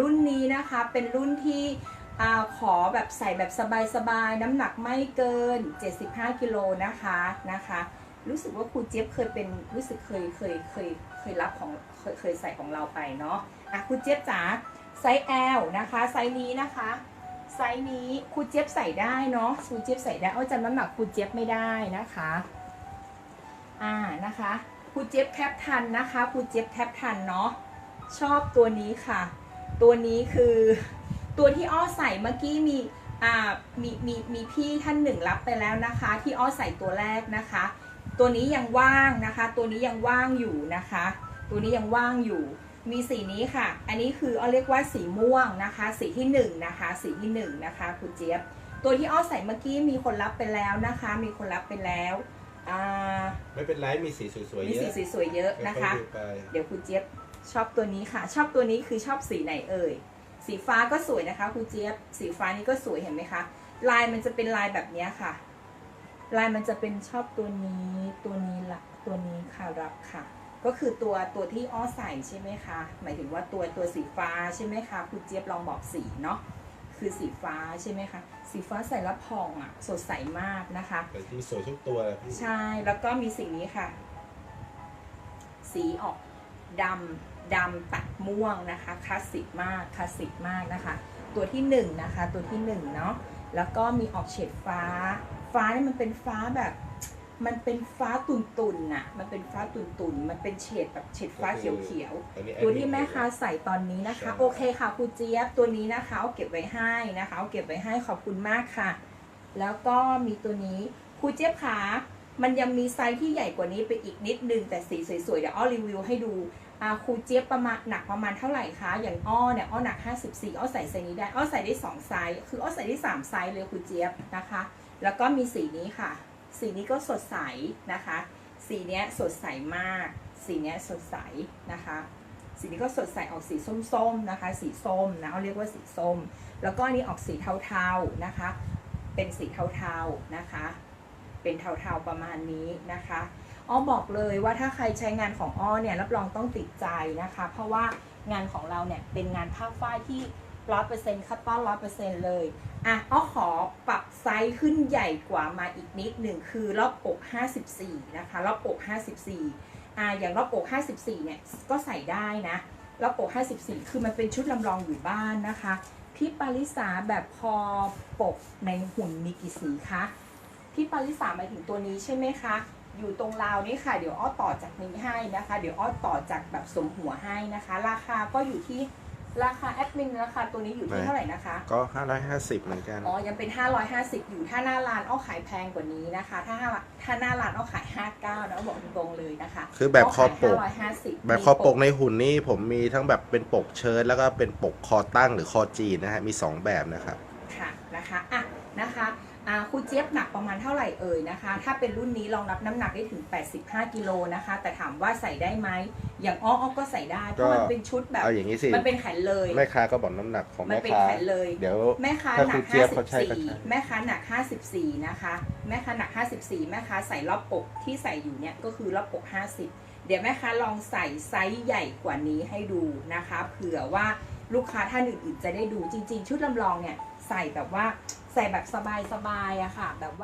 รุ่นนี้นะคะเป็นรุ่นที่ขอแบบใส่แบบสบายๆ น้ำหนักไม่เกิน 75กิโลนะคะนะคะ รู้สึกว่าครูเจี๊ยบเคยเป็นรู้สึกเคยเคยเคยเคยรับของเคยเคยใส่ของเราไปเนาะอะครูเจี๊ยบจ๋าไซส์ L นะคะไซส์นี้นะคะไซส์นี้ครูเจี๊ยบใส่ได้เนาะครูเจี๊ยบใส่ได้เอาจำน้ำหนักครูเจี๊ยบไม่ได้นะคะอ่านะคะครูเจี๊ยบแคปทันนะคะครูเจี๊ยบแคปทันเนาะชอบตัวนี้ค่ะ ตัวนี้คือตัวที่อ้อใส่เมื่อกี้มีอ่ามีมีมีพี่ท่านหนึ่งรับไปแล้วนะคะ ที่อ้อใส่ตัวแรกนะคะ ตัวนี้ยังว่างนะคะ ตัวนี้ยังว่างอยู่นะคะ ตัวนี้ยังว่างอยู่มีสีนี้ค่ะ อันนี้คืออ้อเรียกว่าสีม่วงนะคะ สีที่หนึ่งนะคะ สีที่หนึ่งนะคะคุณเจี๊ยบ ตัวที่อ้อใส่เมื่อกี้มีคนรับไปแล้วนะคะ มีคนรับไปแล้วอ่าไม่เป็นไรมีสีสวยๆมีเยสีอะสวยๆเยอะนะคะอยๆดูไปเดี๋ยวคุณเจี๊ยบ ชอบตัวนี้ค่ะ ชอบตัวนี้คือชอบสีไหนเอ่ย สีฟ้าก็สวยนะคะคุณเจี๊ยบ สีฟ้านี่ก็สวยเห็นไหมคะ ลายมันจะเป็นลายแบบเนี้ยค่ะ ลายมันจะเป็นชอบตัวนี้ ตัวนี้ละตัวนี้ค่ะรับค่ะ ก็คือตัวตัวที่อ้อใส่ใช่ไหมคะ หมายถึงว่าตัวตัวสีฟ้าใช่ไหมคะคุณเจี๊ยบลองบอกสีเนาะ คือสีฟ้าใช่ไหมคะ สีฟ้าใส่แล้วผ่องอะ สดใสมากนะคะแต่ที่สวยทุกตัวแหละพี่ใช่ แล้วก็มีสิ่งนี้ค่ะ สีออก ดำดำตัดม่วงนะคะคลาสสิกมากคลาสสิกมากนะคะ ตัวที่หนึ่งนะคะตัวที่หนึ่งเนาะแล้วก็มีออกเฉดฟ้า ฟ้าเนี่ยมันเป็นฟ้าแบบ มันเป็นฟ้าตุ่นๆน่ะมันเป็นฟ้าตุ่นๆมันเป็นเฉดแบบเฉดฟ้าเขียวๆอันนี้ตัวที่แม่ค้าแอดใส่ตอนนี้นะคะใช่โอเคค่ะครูเจี๊ยบตัวนี้นะคะเอาเก็บไว้ให้นะคะเอาเก็บไว้ให้ขอบคุณมากค่ะ แล้วก็มีตัวนี้ครูเจี๊ยบขา มันยังมีไซส์ที่ใหญ่กว่านี้ไปอีกนิดนึงแต่สีสวยๆเดี๋ยวอ้อรีวิวให้ดูอาครูเจี๊ยบประมาณหนักประมาณเท่าไหร่คะ อย่างอ้อเนี่ยอ้อหนัก 54อ้อใส่ไซส์นี้ได้อ้อใส่ได้สองไซส์คืออ้อใส่ได้สามไซส์เลยครูเจี๊ยบนะคะ แล้วก็มีสีนี้ค่ะ สีนี้ก็สดใสนะคะ สีเนี้ยสดใสมาก สีเนี้ยสดใสนะคะ สีนี้ก็สดใสออกสีส้มๆนะคะ สีส้มนะเอาเรียกว่าสีส้ม แล้วก็อันนี้ออกสีเทาๆนะคะ เป็นสีเทาๆนะคะ เป็นเทาๆประมาณนี้นะคะอ้อบอกเลยว่าถ้าใครใช้งานของอ้อเนี่ยรับรองต้องติดใจนะคะ เพราะว่างานของเราเนี่ยเป็นงานผ้าฝ้ายที่ร้อยเปอร์เซ็นต์คัตตอนร้อยเปอร์เซ็นต์เลยอะอ้อขอปรับไซส์ขึ้นใหญ่กว่ามาอีกนิดหนึ่งคือรอบอก54นะคะรอบอก54อ่าอย่างรอบอก54เนี่ยก็ใส่ได้นะรอบอก54 คือมันเป็นชุดลำลองอยู่บ้านนะคะพี่ปาริสาแบบคอปกในหุ่นมีกี่สีคะ พี่ปาริสาหมายถึงตัวนี้ใช่ไหมคะ อยู่ตรงราวนี้ค่ะเดี๋ยวอ้อต่อจากนี้ให้นะคะ เดี๋ยวอ้อต่อจากแบบสมหัวให้นะคะ ราคาก็อยู่ที่ราคาแอดมินราคาตัวนี้อยู่ที่เท่าไหร่นะคะก็ 550 เหมือนกัน อ๋อ ยังเป็น 550 อยู่ ถ้าหน้าร้านอ้อขายแพงกว่านี้นะคะ ถ้าถ้าหน้าร้านอ้อขาย 59นะอ้อบอกตรงๆเลยนะคะ คือแบบคอปกขาย550แบบคอปกในหุ่นนี่ผมมีทั้งแบบเป็นปกเชิ้ตแล้วก็เป็นปกคอตั้งหรือคอจีนนะฮะ มี 2 แบบนะครับ ค่ะนะคะ อะนะคะอ่า ครูเจี๊ยบหนักประมาณเท่าไหร่เอ่ยนะคะ ถ้าเป็นรุ่นนี้ลองนับน้ำหนักได้ถึง 85กิโลนะคะ แต่ถามว่าใส่ได้ไหมอย่างอ้ออ้อก็ใส่ได้เพราะมันเป็นชุดแบบเอาอย่างนี้สิมันเป็นแขนเลยแม่ค้าก็บอกน้ำหนักของมันแม่เป็นค้าแขนเลยเดี๋ยวแม่ค้าถ้าหนัครูกเจี๊ยบเขาใช้ก็ใช้54แม่ค้าหนัก 54 นะคะ แม่ค้าหนัก 54 แม่ค้าใส่รอบอกที่ใส่อยู่เนี่ยก็คือรอบอก 50 เดี๋ยวแม่ค้าลองใส่ไซส์ใหญ่กว่านี้ให้ดูนะคะ เผื่อว่าลูกค้าท่านอื่นๆจะได้ดูจริง ๆ ชุดลำลองเนี่ยใส่แบบว่า ใส่แบบสบายๆอะค่ะแบบว่า